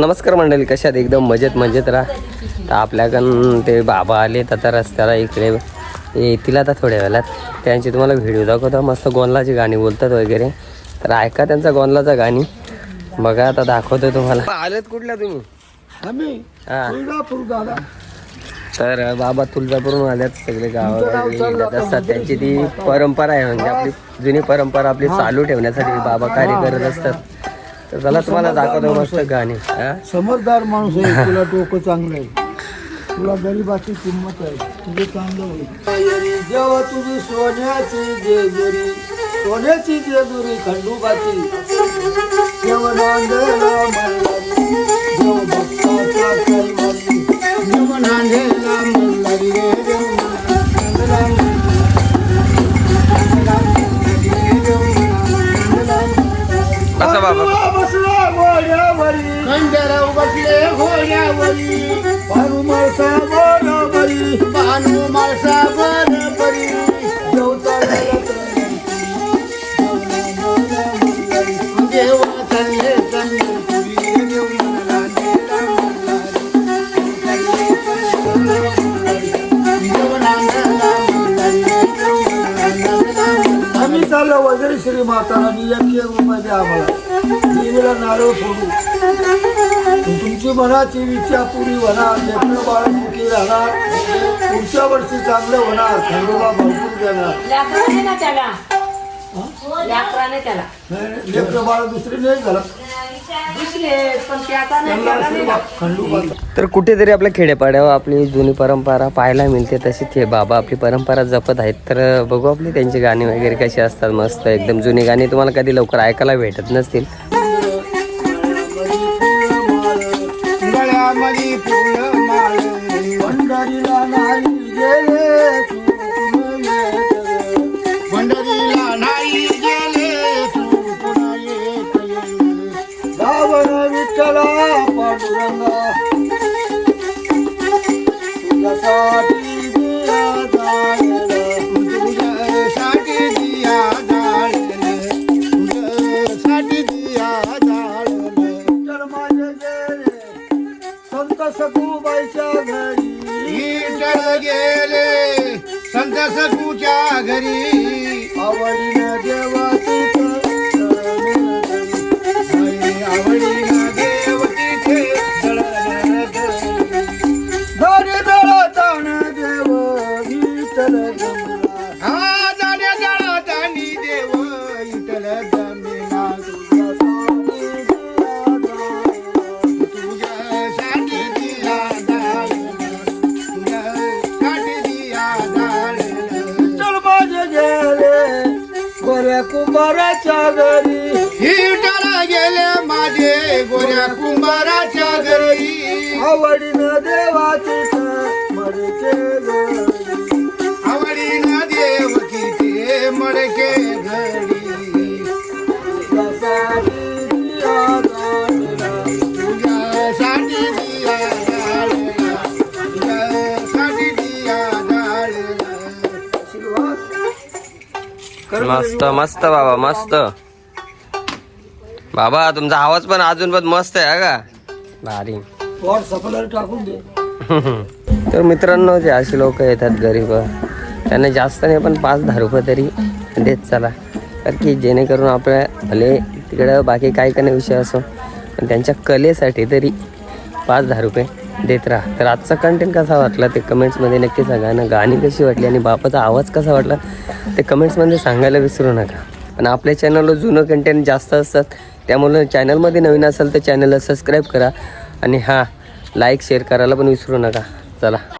नमस्कार मंडळी कशात एकदम मजेत मजेत राहा. तर आपल्याकडून ते बाबा आले आता रस्त्याला इकडे येतील आता थोड्या वेळात. त्यांची तुम्हाला व्हिडिओ दाखवतो. मस्त गोंदलाची गाणी बोलतात वगैरे. तर ऐका त्यांचा गोंदलाचा गाणी. बघा आता दाखवतो तुम्हाला. आलेत कुठल्या तुम्ही? आम्ही हा. तुळजापूर दादा. तर बाबा तुळजापूरून आल्यात सगळे येतात असतात त्यांची ती परंपरा आहे म्हणजे आपली जुनी परंपरा आपली चालू ठेवण्यासाठी बाबा कार्य करत असतात. तर चला तुम्हाला दाखवतो मस्त गाणी. समजदार माणूस आहे. तुला डोकं चांगलं आहे. तुला गरीबाची किंमत आहे. तुझे चांगलं होईल. जेव्हा तुझी सोन्याची जेजुरी सोन्याची जेजुरी खंडोबाची जेव्हा नांदेला मल्हारी जेव्हा भक्ताचा कैवारी जेव्हा नांदेला मल्हारी रे जेव्हा नांदेला कसं बाबा बसला घोड्यावरी खंडेराव बसले घोड्यावरी माळसा माळसा देवा चालले वगैरे श्री मातारानी एक एक रुपये द्या आम्हाला. देवीला नारळ फोडू. तुमची मनाची इच्छा पुरी होणार लेकरं बाळ सुखी राहणार. पुढच्या वर्षी चांगलं होणार. खंडोबा भरपूर देणार. लेकरं बाळ दुसरी नाही झालं तर कुठेतरी आपल्या खेडेपाड्यावर आपली जुनी परंपरा पाहायला मिळते तशी. ते बाबा आपली परंपरा जपत आहेत. तर बघू आपली त्यांची गाणी वगैरे कशी असतात मस्त एकदम जुनी गाणी तुम्हाला कधी लवकर ऐकायला भेटत नसतील. संत घरी. गेले संत सखूच्या घरी. गोऱ्या कुंभाराच्या घरी. विठ्ठल गेले माझे गोऱ्या कुंभाराच्या घरी. आवडीनं मस्त मस्त बाबा मस्त. बाबा तुमचा आवाज पण अजून पण मस्त आहे का? भारी. टाकून दे. तर मित्रांनो जे असे लोक येतात गरीब त्यांना जास्त नाही पण पाच दहा रुपये तरी देत चला. तर की जेणेकरून आपल्या भले तिकडं बाकी काही काही विषय असो पण त्यांच्या कलेसाठी तरी पाच दहा रुपये देत राहा. तर आजचा कंटेंट कसा वाटला ते कमेंट्समध्ये नक्की सांगा ना गाणी कशी वाटली आणि बापाचा आवाज कसा वाटला ते कमेंट्समध्ये सांगायला विसरू नका. पण आपल्या चॅनलवर जुनं कंटेंट जास्त असतात त्यामुळं चॅनलमध्ये नवीन असेल तर चॅनलला सबस्क्राईब करा आणि हां लाईक शेअर करायला पण विसरू नका. चला.